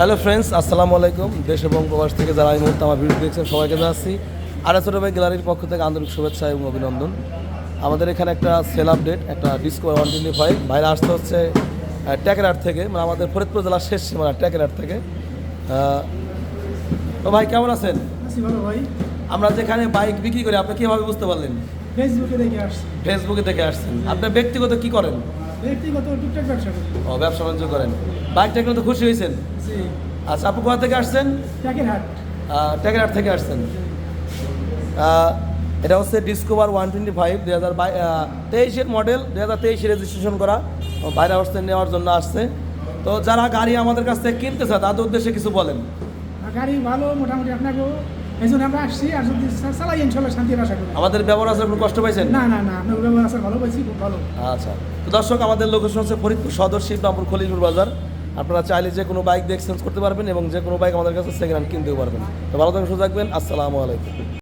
Hello friends আসসালামু আলাইকুম দেশ এবং প্রবাস থেকে যারা এই মুহূর্তে আমার ভিডিও দেখছেন সবাইকে জানাচ্ছি আড়া ছোটো ভাই গ্যালারির পক্ষ থেকে আন্তরিক শুভেচ্ছা এবং অভিনন্দন। আমাদের এখানে একটা সেল আপডেট একটা ডিসকো ওয়ান টোয়েন্টি ফাইভ ভাইরা আসতে হচ্ছে ট্যাকেরহাট থেকে মানে আমাদের ফরিদপুর জেলার শেষ সীমানা ট্যাকেরহাট থেকে। তো ভাই কেমন আছেন? ভালো ভাই। আমরা যেখানে বাইক বিক্রি করি আপনি কীভাবে বুঝতে পারলেন? ফেসবুকে দেখে আসছি। ফেসবুকে দেখে আসছেন। আপনি ব্যক্তিগত কি করেন? ব্যক্তিগত টুকটাক ব্যবসা করি। ও ব্যবসা বাণিজ্য করেন। বাইকটা কিন্তু খুশি হয়েছেন? জি। আচ্ছা আপনি কোথা থেকে আসছেন? ট্যাকের হাট থেকে আসছেন। এটা হচ্ছে ডিসকভার ওয়ান টোয়েন্টি ফাইভ দুই হাজার তেইশের মডেল দুই হাজার তেইশে রেজিস্ট্রেশন করা। ও বাইরে আসতে নেওয়ার জন্য আসছে। তো যারা গাড়ি আমাদের কাছ থেকে কিনতে চায় তাদের উদ্দেশ্যে কিছু বলেন। গাড়ি ভালো মোটামুটি আপনাকেও এই জন্য আমরা আসছি আর যদি চালাই ইনশাল্লাহ শান্তি আশা করি। আমাদের ব্যবহার আসার কোনো কষ্ট পাইছেন? না না না আপনার ব্যবহার আছে ভালো পাইছি খুব ভালো। আচ্ছা। তো দর্শক আমাদের লোকেশন হচ্ছে ফরিদপুর সদর শিবরামপুর খলিলপুর বাজার। আপনারা চাইলে যে কোনো বাইক দিয়ে এক্সচেঞ্জ করতে পারবেন এবং যে কোনো বাইক আমাদের কাছে সেকেন্ড হ্যান্ড কিনতেও পারবেন। তো ভালো থাকবেন সুযোগ থাকবেন। আসসালামু আলাইকুম।